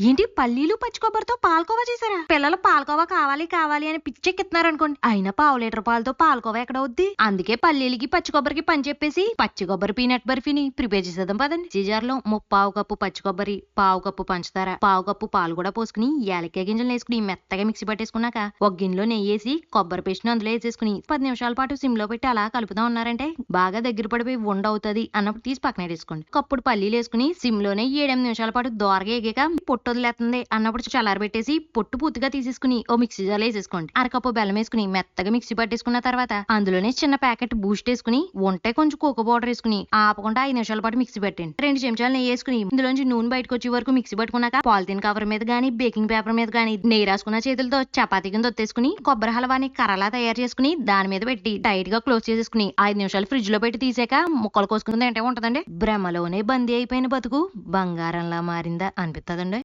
ఏంటి పల్లీలు పచ్చి కొబ్బరితో పాలకోవా చేశారా? పిల్లలు పాలకోవా కావాలి కావాలి అని పిచ్చెక్కిస్తున్నారు అనుకోండి అయినా పావు లీటర్ పాలతో పాలకోవా ఎక్కడ వద్ది అందుకే పల్లీలకి పచ్చి కొబ్బరికి పని చెప్పేసి పచ్చి కొబ్బరి పీనట్ బర్ఫీని ప్రిపేర్ చేసేద్దాం పదండి. సీజర్లో ముప్పావు కప్పు పచ్చి కొబ్బరి పావు కప్పు పంచదార పావు కప్పు పాలు కూడా పోసుకుని యాలక్కాయ గింజలు వేసుకుని మెత్తగా మిక్సీ పట్టేసుకున్నాక ఒక గిన్నెలో నెయ్యి వేసి కొబ్బరి పేస్ట్ని అందులో వేసేసుకుని పది నిమిషాల పాటు సిమ్లో పెట్టి అలా కలుపుతా ఉన్నారంటే బాగా దగ్గర పడిపోయి వండ అవుతుంది అన్నప్పుడు తీసి పక్కన వేసుకోండి కప్పుడు పల్లీలు వేసుకుని సిమ్లోనే ఏడెనిమిది నిమిషాల పాటు దోరగా ఎగాక పొట్టు వదిలేస్తుంది. అన్నప్పుడు చల్లారబెట్టేసి పొట్టు పూర్తిగా తీసేసుకుని ఓ మిక్సీ జార్లో వేసేసుకోండి. అరకప్పు బెల్లం వేసుకుని మెత్తగా మిక్సీ పట్టేసుకున్న తర్వాత అందులోనే చిన్న ప్యాకెట్ బూస్ట్ వేసుకుని ఉంటే కొంచెం కోకో పౌడర్ వేసుకుని ఆపకుండా ఐదు నిమిషాల పాటు మిక్సీ పెట్టండి. రెండు చెంచాలు నెయ్యి వేసుకుని ఇందులోంచి నూనె బయటకు వచ్చే వరకు మిక్సీ పట్టుకున్నాక పాలిథిన్ కవర్ మీద గానీ బేకింగ్ పేపర్ మీద గానీ నెయ్యి రాసుకున్న చేతులతో చపాతీ కింద ఒత్తేసుకుని కొబ్బరి హల్వాని కర్రలా తయారు చేసుకుని దాని మీద పెట్టి టైట్గా క్లోజ్ చేసేసుకుని ఐదు నిమిషాలు ఫ్రిడ్జ్లో పెట్టి తీసాక ముక్కలు కోసుకుని తింటే ఉంటదండి. భ్రమలోనే బందీ అయిపోయిన బతుకు బంగారంలా మారిందా అనిపిస్తుందండి